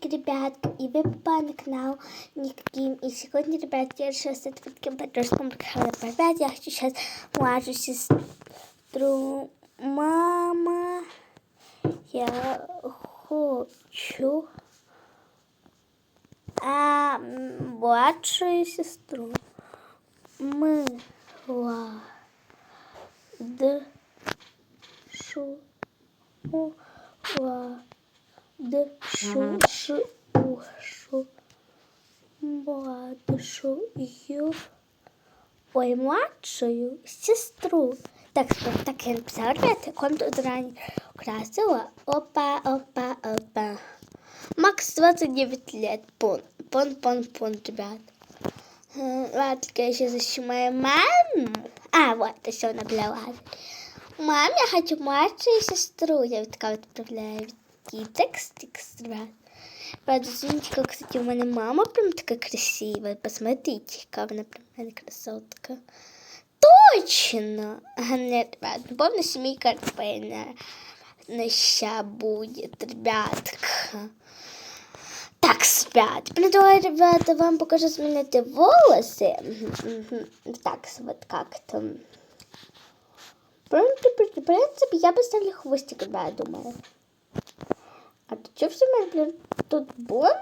Приветики, ребятки, и вы попали на канал Никаким. И сегодня, ребят, я решила стать таким подростком, опять я хочу сейчас младшую сестру. Мама, я хочу а, младшую сестру. Мы шу младшу шу шу младшую ой младшую сестру. Так что так я написала ребята комнату заранее украсила опа опа опа. Макс 29 лет. Пон пон пон пон ребят. Ладно, я сейчас ищу мою маму. А, вот, еще набрала. Мам, я хочу младшую сестру. Я вот такая вот отправляю такие тексты, ребят. Правда, извините, как, кстати, у меня мама прям такая красивая. Посмотрите, какая она прям красотка. Точно! Ага, Нет, ребят, ну, помню, семейка Рапейна на ща будет, ребятка. Так, спят. Ну, давай, ребята, вам покажу сменить волосы. Мгм, мгм. Так, вот как-то. В принципе, в принципе, я поставлю хвостик, да, я думаю. А ты что все время, блин, тут блонд?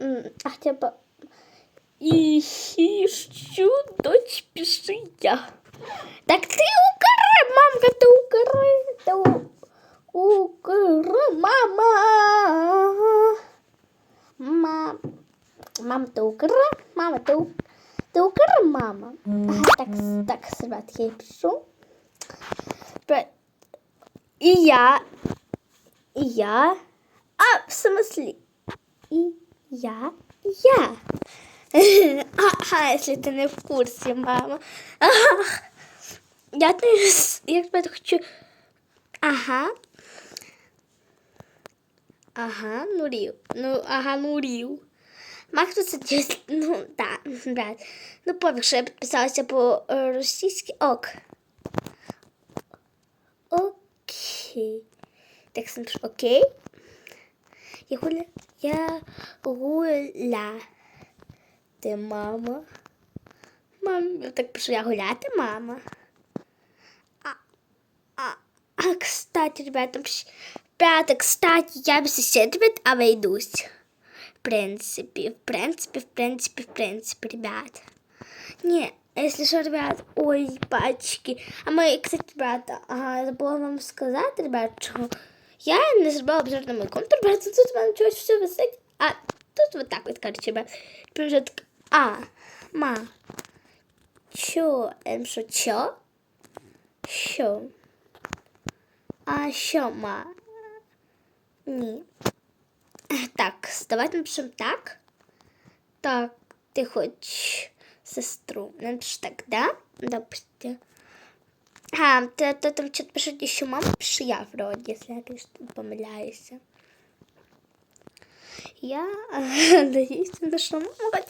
М, А хотя бы... И ищу дочь пиши я. Так ты укры, мамка, ты укры, ты у- укры, мама. Мам, мама, ты укры, мама, ты, у- ты укры, мама. Ага, так, с- так, с- ребят, я ей пишу. Про- И я, и я, а, в смысле, и я, я. Ага, если ты не в курсе, мама. Ага. Я теж, я тебе хочу. Ага. Ага, Нурил. Ну, ага, Нурил. Макс тут сидить, ну, да, брат. Ну, пофіг, що я підписалася по е, російськи. Ок. Окей. Так, смотришь, окей. Я гуля. Я гуля. Ти мама. Мам, так пишу, я гуляти, мама. А, а, а, кстати, ребята, ребята, кстати, я без ребят, обойдусь. В принципе, в принципе, в принципе, в принципе, ребят. Не, если что, ребят, ой, пачки. А мы, кстати, ребята, ага, забыла вам сказать, ребят, что я не зробила обзор на мою комнату, ребят, тут у мене чогось все висить, а тут вот так вот, короче, ребят. Тепер вже так, а, ма, чо, ем, що, чо? Що? А що, ма? Ні. Так, давайте напишемо так. Так, ти хочеш сестру. Напиши так, да? Допустим. А, то, то там что-то пишет еще мама, я вроде, если я, конечно, не помиляюсь. Я надеюсь, что мама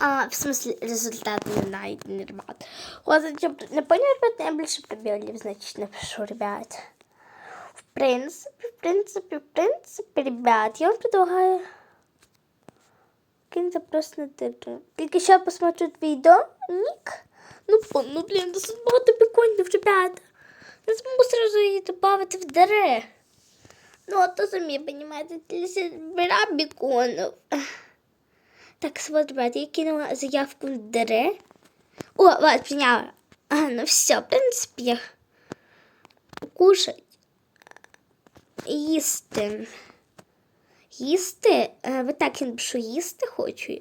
а, в смысле, результат не найден, ребят. Вот зачем, не понял, ребят, я больше пробелів, значит, напишу, ребят. В принципе, в принципе, в принципе, ребят, я вам предлагаю кинуть запрос на. Тільки ще посмотрю відео, ник. Ну, ну, блін, досить багато біконів, ребята. Не змогу сразу її добавити в дере. Ну, а то самі, понимаете, для збира біконів. Так, вот, ребята, я кинула заявку в дере. О, вот, приняла. А, ну все, в принципе, я кушать. Їсти. Їсти? Е, Ви так я напишу їсти хочу.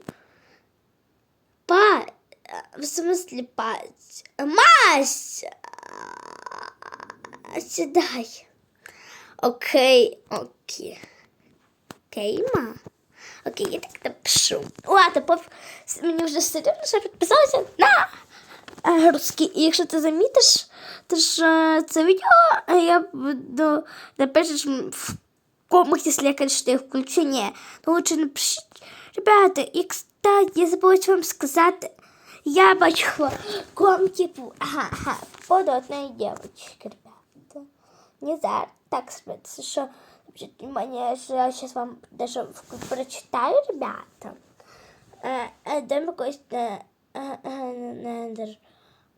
Па. В смысле пать? Мась! Сідай. Окей, окей. Окей. Окей, я так напишу. Ладно, пофіг. Мені вже все рівно, що я підписалася на е, русський. І якщо ти замітиш, то ж це відео е, я буду напишеш в комнате, если я, конечно, их включу, не. Ну, лучше напишите. Ребята, и, кстати, я забыла вам сказать, яблочко, громкий пу. Ага, ага, подотная девочка, ребята. Не знаю, так смотрится, что внимание, я сейчас вам даже прочитаю, ребята. Дом какой-то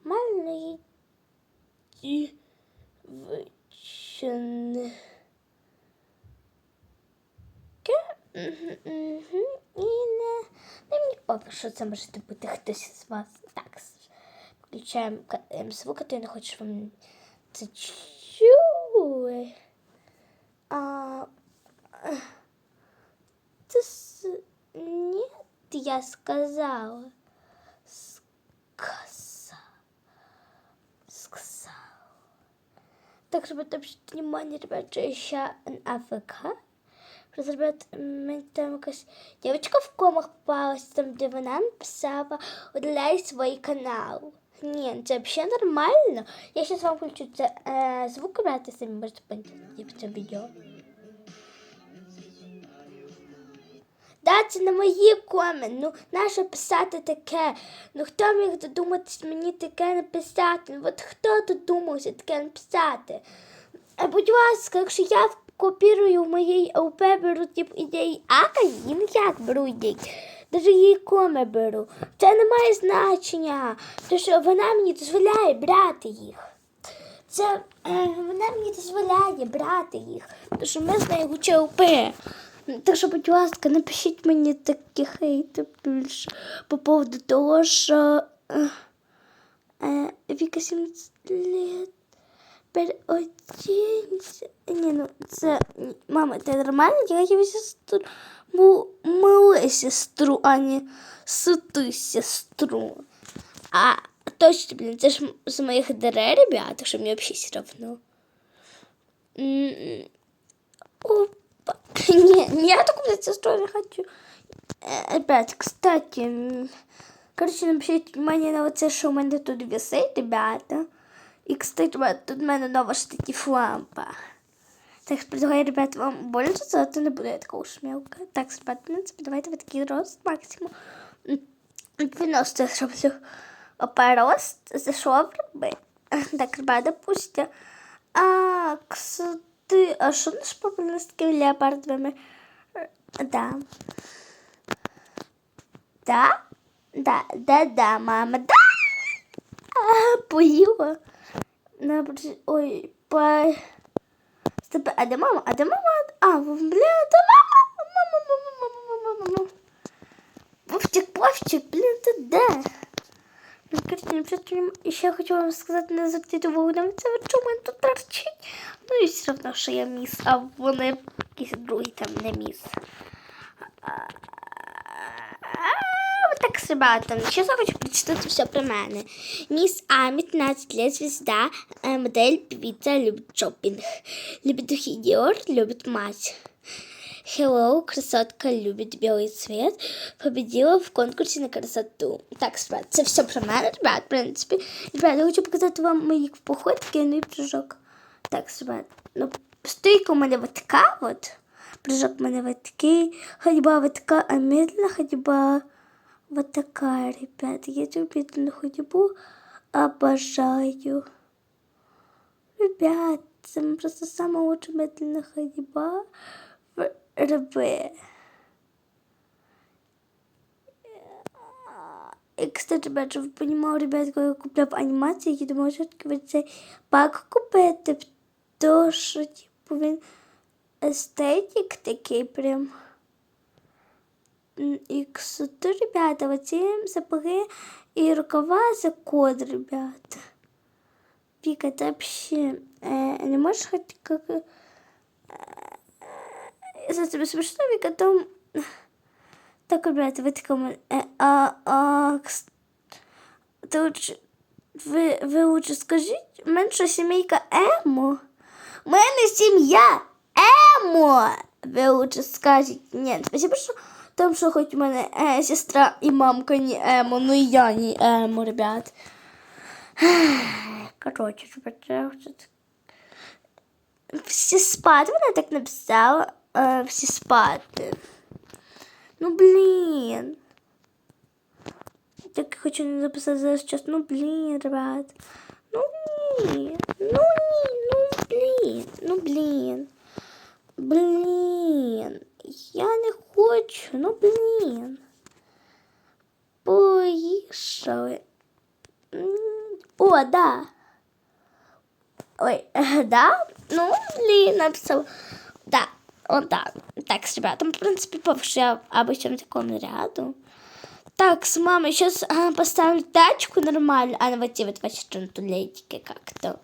нормальный. Поки що це може бути хтось із вас. Так, включаємо ем, звук, а то я не хочу, вам це чули. А, е, це с... Ні, я сказала. Сказала. Сказала. Так, ребят, обратите внимание, ребят, что еще АФК. Ребят, мені там якась дівчинка в комах попалась, там, де вона написала «Удаляй свій канал». Ні, це взагалі нормально. Я зараз вам включу це е, звук, ребята, самі можете в цьому відео. Да, це не мої коми. Ну, нащо писати таке? Ну хто міг додуматись мені таке написати? Ну, от хто додумався таке написати? А будь ласка, якщо я копірую в моїй ОП, беру тип ідеї Ака, ну як беру ідеї? Даже її коми беру. Це не має значення, тому що вона мені дозволяє брати їх. Це е, вона мені дозволяє брати їх, тому що ми з нею лучше ОП. Так що, будь ласка, напишіть мені такі хейти більше по поводу того, що е, е, Віка 17 лет переодінься. Ні, ну це ні, мама, ти нормально? Я її сестру, му, мою сестру, а не ситу сестру. А точно, блін, це ж з моїх дерев, ребята, що мені взагалі все равно. М, Опа. Не, не, я такую блядь, сестру не хочу. Э, Ребят, кстати, м, короче, напишите внимание на оце, що у мене тут висить, ребята. І, кстати, тут в мене нова штатів лампа. Так предлагаю, ребят, вам більше, зато не буде такого шмілка. Так, ребят, в принципі, давайте ви такий рост максимум. М, 90 зроблю. Рост, за що? Так, ребят, допустим. А, кстати, а що наш папа з такими леопардовими? Е, Да. Да? Да, да, да, мама, да. А. Набр- Ой, по... Стоп, а де мама? А де мама? А, бля, де мама? Мама, мама, мама, мама, мама. Вовчик, Вовчик, блін, ти де? Ну, короче, наприклад, ще хочу вам сказати, не звертайте увагу на це, чому тут торчить. Ну і все одно, що я міс, а вони якісь другі там не міс Вот так с ребятами. Сейчас я хочу прочитать все про мене. Мисс А, 15 лет, звезда, э, модель, певица, любит шопинг. Любит духи Dior, любит мать. Hello, красотка, любит белый цвет. Победила в конкурсе на красоту. Так, ребят, це все про мене, ребят, в принципі. Ребят, я хочу показати вам мої походки, ну і прыжок. Так, ребят, ну, стойка у мене вот така вот. Прыжок у мене вот такий. Ходьба вот така, а медленна ходьба вот такая, ребят. Я медленную ходьбу обожаю. Ребят, просто самая лучшая медленная ходьба в РБ. И, кстати, ребят, щоб ви понимали, ребят, коли я купляв анімації, я думаю, що таки ви пак купити, то що, типу, він естетик такий прям. М, І, кстати, ребята, оці сапоги і рукава за код, ребята. Віка, ти вообще э, не можешь хоть как... Э, за тебе смешно, Віка, там... Так, ребята, ви такому... Э, а, а, кс- ти лучше... Ви, ви лучше скажіть, у мене що сімейка Емо? У мене сім'я Емо! Ви лучше скажіть. Ні, спасибо, що там, що хоч у мене е, сестра і мамка не Емо, ну і я не Емо, ребят. Короче, ребята, тут... Всі спати, вона так написала. Е, всі спати. Ну, блін. Так хочу написати зараз час. Ну, блін, ребят. Ну, ні. Ну, ні, ну, блін. Ну, блін. Блін, я не хочу, ну блін. Поїхали. М, О, да. Ой, да? Ну, блин, написал. Да, он да. Так, с ребятам, в принципе, повше обычно в таком ряду. Так, с мамой сейчас поставлю тачку нормально, а на вот эти вот ваши тулетики как-то.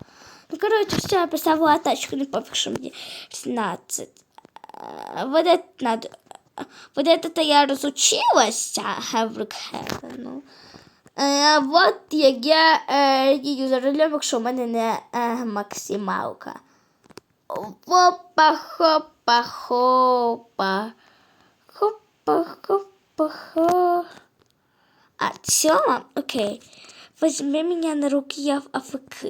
Ну, короче, все, я поставила тачку, не пофиг, что мне 17. А, Вот это надо... Вот это-то я разучилась, а, в Брукхевену. Е, от як я е, їду за рулем, якщо в мене не е, максималка. Хопа, хопа, хопа. Хопа, хопа, хопа. А, Тёма, окей. Возьми меня на руки, я в АФК.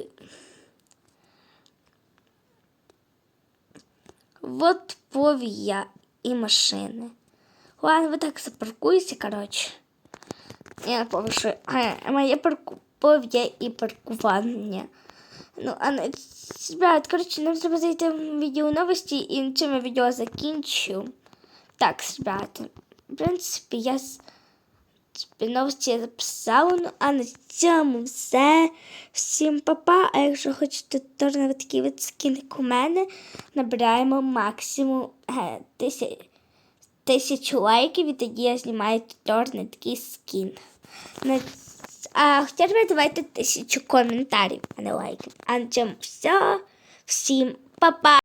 Вот повія і машини. Ладно, ви так запаркуйся, короче. Я що е, моє парку... пов'я і паркування. Ну, а на... ребят, коротше, нам треба зайти в відео новості і на цьому відео закінчу. Так, ребята, в принципі, я я записала, ну, а на цьому все. Всім папа. А якщо хочете на такі як у мене, набираємо максимум е, тисяч тисячу лайків, і тоді я знімаю тутор такий скін. На... А хоча б давайте тисячу коментарів, а не лайків. А на цьому все. Всім па-па!